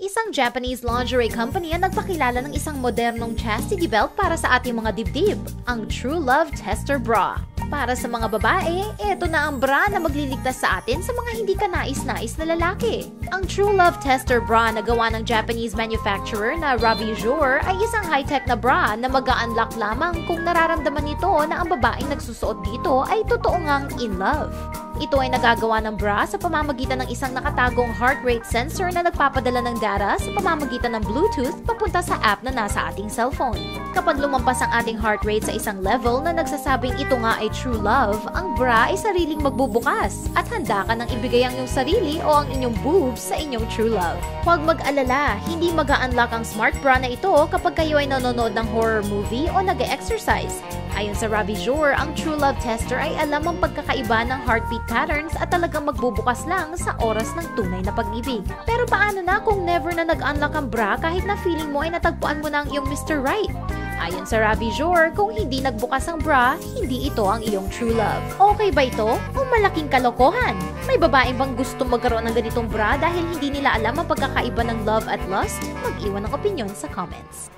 Isang Japanese lingerie company ang nagpakilala ng isang modernong chastity belt para sa ating mga dibdib, ang True Love Tester Bra. Para sa mga babae, eto na ang bra na magliligtas sa atin sa mga hindi ka nais-nais na lalaki. Ang True Love Tester Bra na gawa ng Japanese manufacturer na Ravijor ay isang high-tech na bra na mag-unlock lamang kung nararamdaman nito na ang babaeng nagsusuot dito ay totoo ngang in love. Ito ay nagagawa ng bra sa pamamagitan ng isang nakatagong heart rate sensor na nagpapadala ng data sa pamamagitan ng Bluetooth papunta sa app na nasa ating cellphone. Kapag lumampas ang ating heart rate sa isang level na nagsasabing ito nga ay true love, ang bra ay sariling magbubukas at handa ka nang ibigay ang iyong sarili o ang inyong boobs sa inyong true love. Huwag mag-alala, hindi mag-unlock ang smart bra na ito kapag kayo ay nanonood ng horror movie o nag-exercise. Ayon sa Ravi Jour, ang True Love Tester ay alam ang pagkakaiba ng heartbeat patterns at talagang magbubukas lang sa oras ng tunay na pag-ibig. Pero paano na kung never na nag-unlock ang bra kahit na feeling mo ay natagpuan mo na ang iyong Mr. Right? Ayon sa Ravi Jour, kung hindi nagbukas ang bra, hindi ito ang iyong true love. Okay ba ito? O malaking kalokohan? May babae bang gusto magkaroon ng ganitong bra dahil hindi nila alam ang pagkakaiba ng love at lust? Mag-iwan ng opinion sa comments.